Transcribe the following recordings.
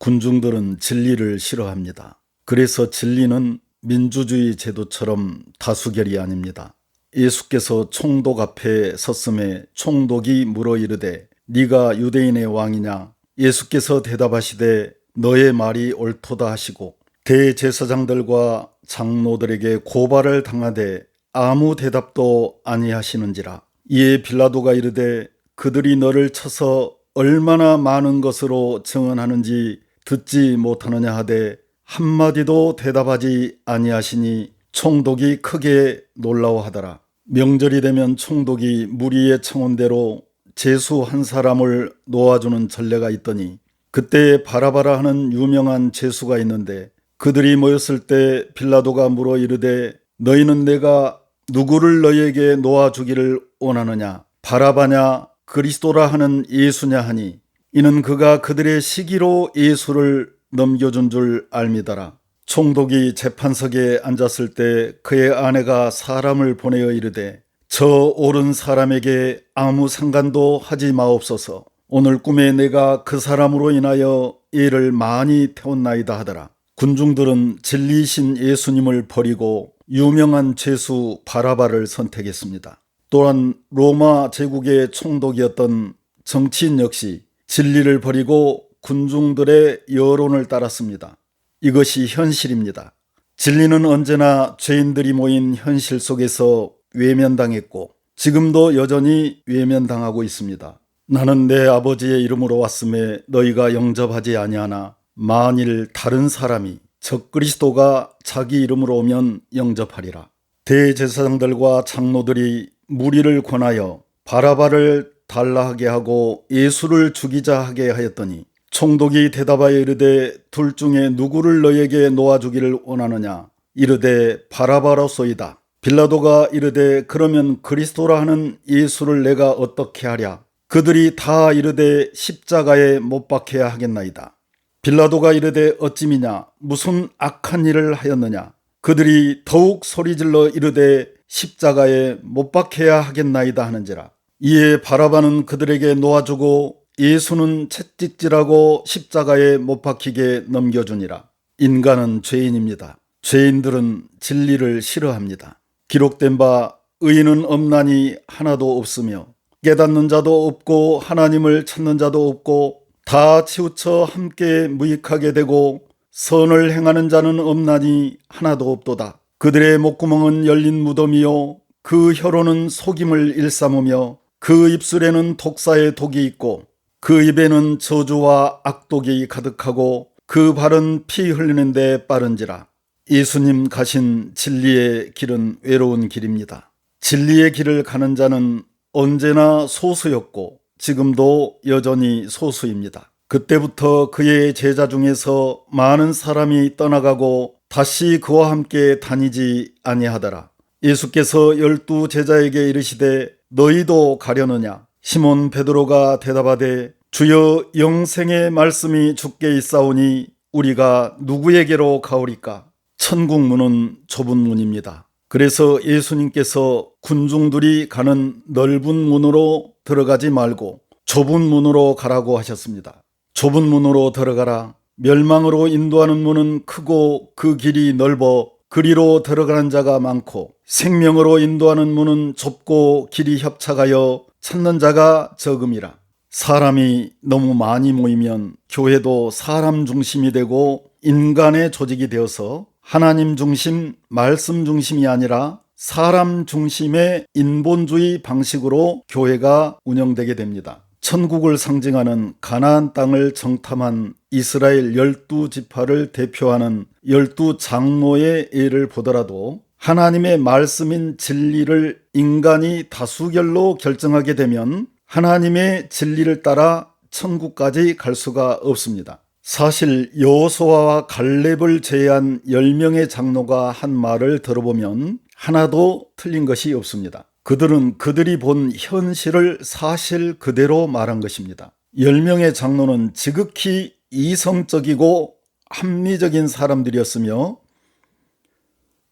군중들은 진리를 싫어합니다. 그래서 진리는 민주주의 제도처럼 다수결이 아닙니다. 예수께서 총독 앞에 섰음에 총독이 물어 이르되 네가 유대인의 왕이냐 예수께서 대답하시되 너의 말이 옳도다 하시고 대제사장들과 장로들에게 고발을 당하되 아무 대답도 아니하시는지라 이에 빌라도가 이르되 그들이 너를 쳐서 얼마나 많은 것으로 증언하는지 듣지 못하느냐 하되 한마디도 대답하지 아니하시니 총독이 크게 놀라워하더라. 명절이 되면 총독이 무리의 청원대로 제수 한 사람을 놓아주는 전례가 있더니 그때 바라바라 하는 유명한 제수가 있는데 그들이 모였을 때 빌라도가 물어 이르되 너희는 내가 누구를 너희에게 놓아주기를 원하느냐 바라바냐 그리스도라 하는 예수냐 하니 이는 그가 그들의 시기로 예수를 넘겨준 줄 알미더라. 총독이 재판석에 앉았을 때 그의 아내가 사람을 보내어 이르되 저 옳은 사람에게 아무 상관도 하지 마옵소서. 오늘 꿈에 내가 그 사람으로 인하여 이를 많이 태웠나이다 하더라. 군중들은 진리신 예수님을 버리고 유명한 죄수 바라바를 선택했습니다. 또한 로마 제국의 총독이었던 정치인 역시 진리를 버리고 군중들의 여론을 따랐습니다. 이것이 현실입니다. 진리는 언제나 죄인들이 모인 현실 속에서 외면당했고 지금도 여전히 외면당하고 있습니다. 나는 내 아버지의 이름으로 왔음에 너희가 영접하지 아니하나 만일 다른 사람이 적 그리스도가 자기 이름으로 오면 영접하리라. 대제사장들과 장로들이 무리를 권하여 바라바를 달라하게 하고 예수를 죽이자 하게 하였더니 총독이 대답하여 이르되 둘 중에 누구를 너에게 놓아주기를 원하느냐? 이르되 바라바로소이다. 빌라도가 이르되 그러면 그리스도라 하는 예수를 내가 어떻게 하랴? 그들이 다 이르되 십자가에 못 박혀야 하겠나이다. 빌라도가 이르되 어찌미냐? 무슨 악한 일을 하였느냐? 그들이 더욱 소리질러 이르되 십자가에 못 박혀야 하겠나이다 하는지라 이에 바라바는 그들에게 놓아주고 예수는 채찍질하고 십자가에 못 박히게 넘겨주니라. 인간은 죄인입니다. 죄인들은 진리를 싫어합니다. 기록된 바 의인은 없나니 하나도 없으며 깨닫는 자도 없고 하나님을 찾는 자도 없고 다 치우쳐 함께 무익하게 되고 선을 행하는 자는 없나니 하나도 없도다. 그들의 목구멍은 열린 무덤이요 그 혀로는 속임을 일삼으며 그 입술에는 독사의 독이 있고 그 입에는 저주와 악독이 가득하고 그 발은 피 흘리는데 빠른지라. 예수님 가신 진리의 길은 외로운 길입니다. 진리의 길을 가는 자는 언제나 소수였고 지금도 여전히 소수입니다. 그때부터 그의 제자 중에서 많은 사람이 떠나가고 다시 그와 함께 다니지 아니하더라. 예수께서 열두 제자에게 이르시되 너희도 가려느냐? 시몬 베드로가 대답하되 주여 영생의 말씀이 죽게 있사오니 우리가 누구에게로 가오리까? 천국 문은 좁은 문입니다. 그래서 예수님께서 군중들이 가는 넓은 문으로 들어가지 말고 좁은 문으로 가라고 하셨습니다. 좁은 문으로 들어가라. 멸망으로 인도하는 문은 크고 그 길이 넓어 그리로 들어가는 자가 많고 생명으로 인도하는 문은 좁고 길이 협착하여 찾는 자가 적음이라. 사람이 너무 많이 모이면 교회도 사람 중심이 되고 인간의 조직이 되어서 하나님 중심, 말씀 중심이 아니라 사람 중심의 인본주의 방식으로 교회가 운영되게 됩니다. 천국을 상징하는 가나안 땅을 정탐한 이스라엘 열두 지파를 대표하는 열두 장로의 예를 보더라도 하나님의 말씀인 진리를 인간이 다수결로 결정하게 되면 하나님의 진리를 따라 천국까지 갈 수가 없습니다. 사실 여호수아와 갈렙을 제외한 10명의 장로가 한 말을 들어보면 하나도 틀린 것이 없습니다. 그들은 그들이 본 현실을 사실 그대로 말한 것입니다. 10명의 장로는 지극히 이성적이고 합리적인 사람들이었으며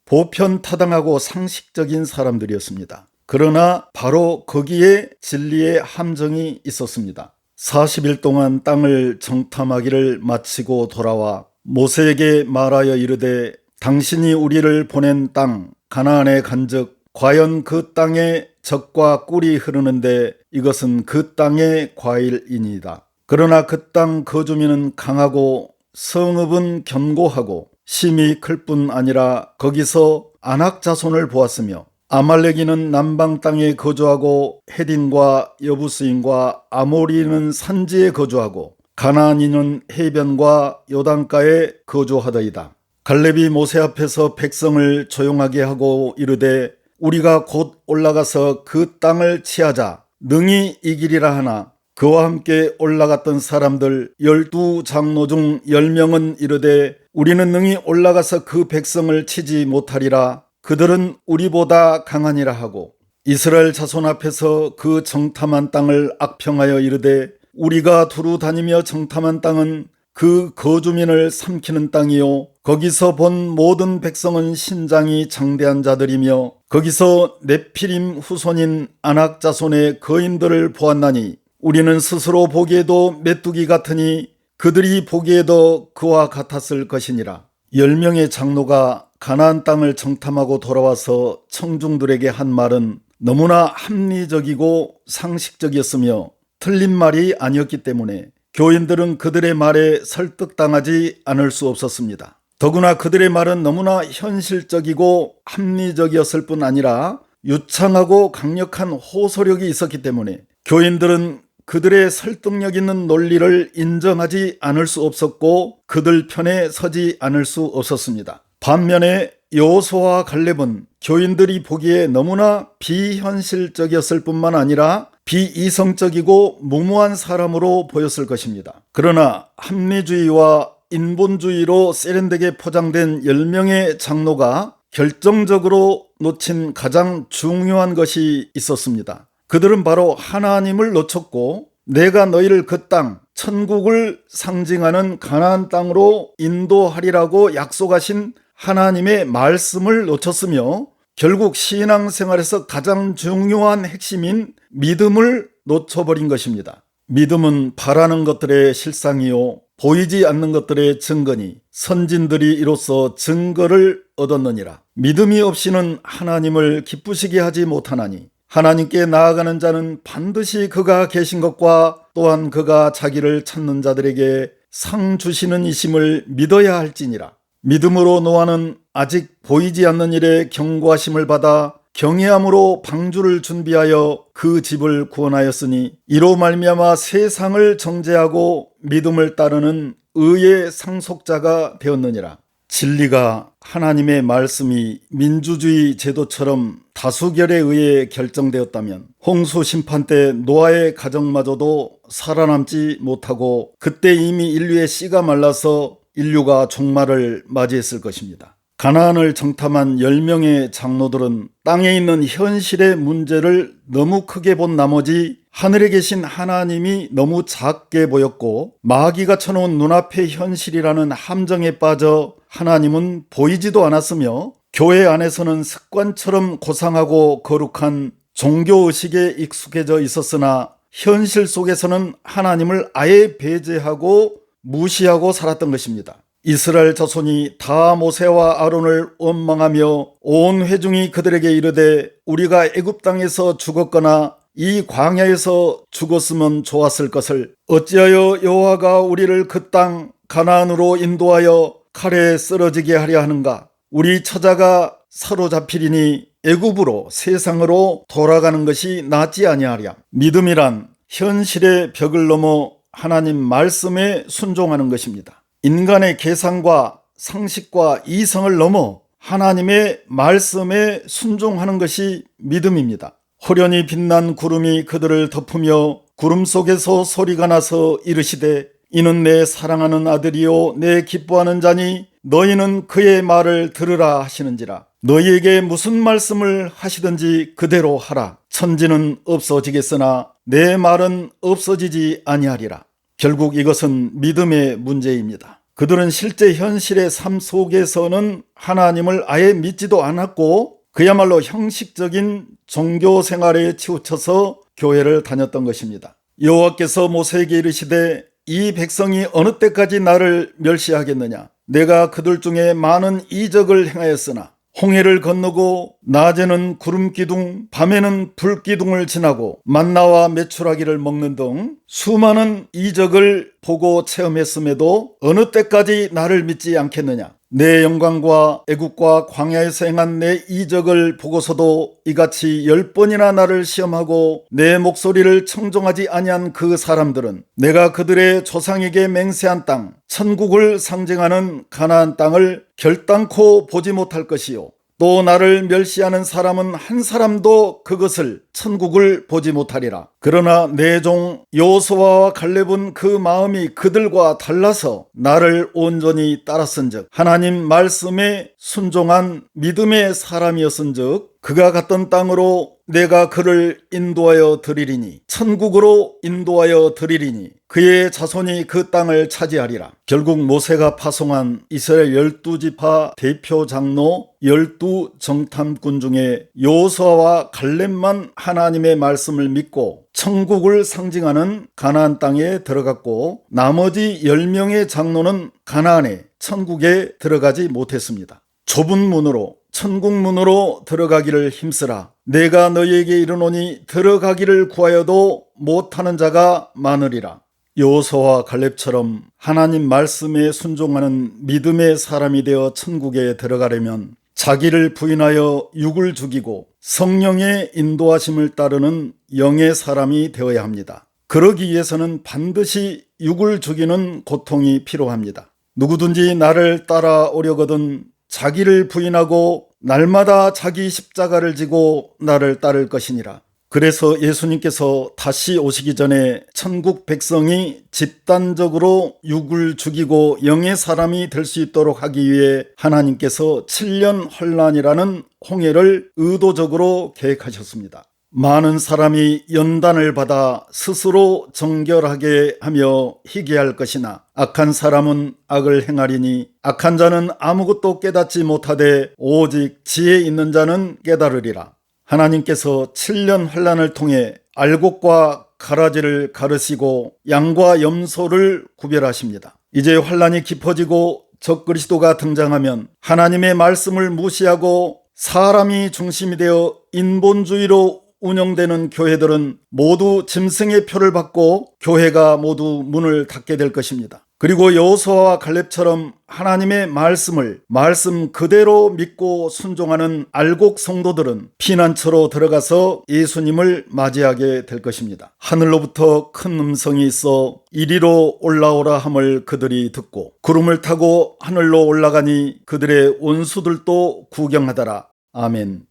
보편 타당하고 상식적인 사람들이었습니다. 그러나 바로 거기에 진리의 함정이 있었습니다. 40일 동안 땅을 정탐하기를 마치고 돌아와 모세에게 말하여 이르되 당신이 우리를 보낸 땅 가나안에 간즉 과연 그 땅에 젖과 꿀이 흐르는데 이것은 그 땅의 과일이니이다. 그러나 그 땅 거주민은 강하고 성읍은 견고하고 심이 클 뿐 아니라 거기서 안악 자손을 보았으며 아말렉이는 남방 땅에 거주하고 헤딘과 여부스인과 아모리는 산지에 거주하고 가나안인은 해변과 요단가에 거주하더이다. 갈렙이 모세 앞에서 백성을 조용하게 하고 이르되 우리가 곧 올라가서 그 땅을 취하자 능히 이기리라 하나 그와 함께 올라갔던 사람들 열두 장로 중 열명은 이르되 우리는 능히 올라가서 그 백성을 치지 못하리라. 그들은 우리보다 강하니라 하고 이스라엘 자손 앞에서 그 정탐한 땅을 악평하여 이르되 우리가 두루 다니며 정탐한 땅은 그 거주민을 삼키는 땅이요. 거기서 본 모든 백성은 신장이 장대한 자들이며 거기서 네피림 후손인 안악 자손의 거인들을 보았나니 우리는 스스로 보기에도 메뚜기 같으니 그들이 보기에도 그와 같았을 것이니라 열 명의 장로가 가나안 땅을 정탐하고 돌아와서 청중들에게 한 말은 너무나 합리적이고 상식적이었으며 틀린 말이 아니었기 때문에 교인들은 그들의 말에 설득당하지 않을 수 없었습니다. 더구나 그들의 말은 너무나 현실적이고 합리적이었을 뿐 아니라 유창하고 강력한 호소력이 있었기 때문에 교인들은 그들의 설득력 있는 논리를 인정하지 않을 수 없었고 그들 편에 서지 않을 수 없었습니다. 반면에 요소와 갈렙은 교인들이 보기에 너무나 비현실적이었을 뿐만 아니라 비이성적이고 무모한 사람으로 보였을 것입니다. 그러나 합리주의와 인본주의로 세련되게 포장된 10명의 장로가 결정적으로 놓친 가장 중요한 것이 있었습니다. 그들은 바로 하나님을 놓쳤고 내가 너희를 그 땅, 천국을 상징하는 가나안 땅으로 인도하리라고 약속하신 하나님의 말씀을 놓쳤으며 결국 신앙생활에서 가장 중요한 핵심인 믿음을 놓쳐버린 것입니다. 믿음은 바라는 것들의 실상이요 보이지 않는 것들의 증거니 선진들이 이로써 증거를 얻었느니라. 믿음이 없이는 하나님을 기쁘시게 하지 못하나니 하나님께 나아가는 자는 반드시 그가 계신 것과 또한 그가 자기를 찾는 자들에게 상 주시는 이심을 믿어야 할지니라. 믿음으로 노아는 아직 보이지 않는 일에 경고하심을 받아 경외함으로 방주를 준비하여 그 집을 구원하였으니 이로 말미암아 세상을 정죄하고 믿음을 따르는 의의 상속자가 되었느니라. 진리가 하나님의 말씀이 민주주의 제도처럼 다수결에 의해 결정되었다면 홍수 심판 때 노아의 가정마저도 살아남지 못하고 그때 이미 인류의 씨가 말라서 인류가 종말을 맞이했을 것입니다. 가나안을 정탐한 10명의 장로들은 땅에 있는 현실의 문제를 너무 크게 본 나머지 하늘에 계신 하나님이 너무 작게 보였고 마귀가 쳐놓은 눈앞의 현실이라는 함정에 빠져 하나님은 보이지도 않았으며 교회 안에서는 습관처럼 고상하고 거룩한 종교의식에 익숙해져 있었으나 현실 속에서는 하나님을 아예 배제하고 무시하고 살았던 것입니다. 이스라엘 자손이 다 모세와 아론을 원망하며 온 회중이 그들에게 이르되 우리가 애굽 땅에서 죽었거나 이 광야에서 죽었으면 좋았을 것을 어찌하여 여호와가 우리를 그 땅 가나안으로 인도하여 칼에 쓰러지게 하려 하는가 우리 처자가 사로잡히리니 애굽으로 세상으로 돌아가는 것이 낫지 아니하랴 믿음이란 현실의 벽을 넘어 하나님 말씀에 순종하는 것입니다. 인간의 계산과 상식과 이성을 넘어 하나님의 말씀에 순종하는 것이 믿음입니다. 호련히 빛난 구름이 그들을 덮으며 구름 속에서 소리가 나서 이르시되 이는 내 사랑하는 아들이요 내 기뻐하는 자니 너희는 그의 말을 들으라 하시는지라 너희에게 무슨 말씀을 하시든지 그대로 하라 천지는 없어지겠으나 내 말은 없어지지 아니하리라 결국 이것은 믿음의 문제입니다. 그들은 실제 현실의 삶 속에서는 하나님을 아예 믿지도 않았고 그야말로 형식적인 종교 생활에 치우쳐서 교회를 다녔던 것입니다. 여호와께서 모세에게 이르시되 이 백성이 어느 때까지 나를 멸시하겠느냐 내가 그들 중에 많은 이적을 행하였으나 홍해를 건너고 낮에는 구름 기둥, 밤에는 불 기둥을 지나고 만나와 메추라기를 먹는 등 수많은 이적을 보고 체험했음에도 어느 때까지 나를 믿지 않겠느냐? 내 영광과 애국과 광야에서 행한 내 이적을 보고서도 이같이 열 번이나 나를 시험하고 내 목소리를 청종하지 아니한 그 사람들은 내가 그들의 조상에게 맹세한 땅 천국을 상징하는 가나안 땅을 결단코 보지 못할 것이요 또 나를 멸시하는 사람은 한 사람도 그것을 천국을 보지 못하리라. 그러나 내종 요수아와 갈렙은 그 마음이 그들과 달라서 나를 온전히 따랐은즉 하나님 말씀에 순종한 믿음의 사람이었은즉 그가 갔던 땅으로 내가 그를 인도하여 드리리니 천국으로 인도하여 드리리니 그의 자손이 그 땅을 차지하리라. 결국 모세가 파송한 이스라엘 열두 지파 대표 장로 열두 정탐꾼 중에 요수아와 갈렙만 하나님의 말씀을 믿고 천국을 상징하는 가나안 땅에 들어갔고 나머지 10명의 장로는 가나안에 천국에 들어가지 못했습니다. 좁은 문으로 천국 문으로 들어가기를 힘쓰라. 내가 너희에게 이르노니 들어가기를 구하여도 못하는 자가 많으리라. 요소와 갈렙처럼 하나님 말씀에 순종하는 믿음의 사람이 되어 천국에 들어가려면 자기를 부인하여 육을 죽이고 성령의 인도하심을 따르는 영의 사람이 되어야 합니다. 그러기 위해서는 반드시 육을 죽이는 고통이 필요합니다. 누구든지 나를 따라오려거든 자기를 부인하고 날마다 자기 십자가를 지고 나를 따를 것이니라. 그래서 예수님께서 다시 오시기 전에 천국 백성이 집단적으로 육을 죽이고 영의 사람이 될 수 있도록 하기 위해 하나님께서 7년 혼란이라는 홍해를 의도적으로 계획하셨습니다. 많은 사람이 연단을 받아 스스로 정결하게 하며 희귀할 것이나 악한 사람은 악을 행하리니 악한 자는 아무것도 깨닫지 못하되 오직 지혜 있는 자는 깨달으리라. 하나님께서 7년 환란을 통해 알곡과 가라지를 가르시고 양과 염소를 구별하십니다. 이제 환란이 깊어지고 적그리스도가 등장하면 하나님의 말씀을 무시하고 사람이 중심이 되어 인본주의로 운영되는 교회들은 모두 짐승의 표를 받고 교회가 모두 문을 닫게 될 것입니다. 그리고 여호수아와 갈렙처럼 하나님의 말씀을 말씀 그대로 믿고 순종하는 알곡 성도들은 피난처로 들어가서 예수님을 맞이하게 될 것입니다. 하늘로부터 큰 음성이 있어 이리로 올라오라 함을 그들이 듣고 구름을 타고 하늘로 올라가니 그들의 원수들도 구경하더라. 아멘.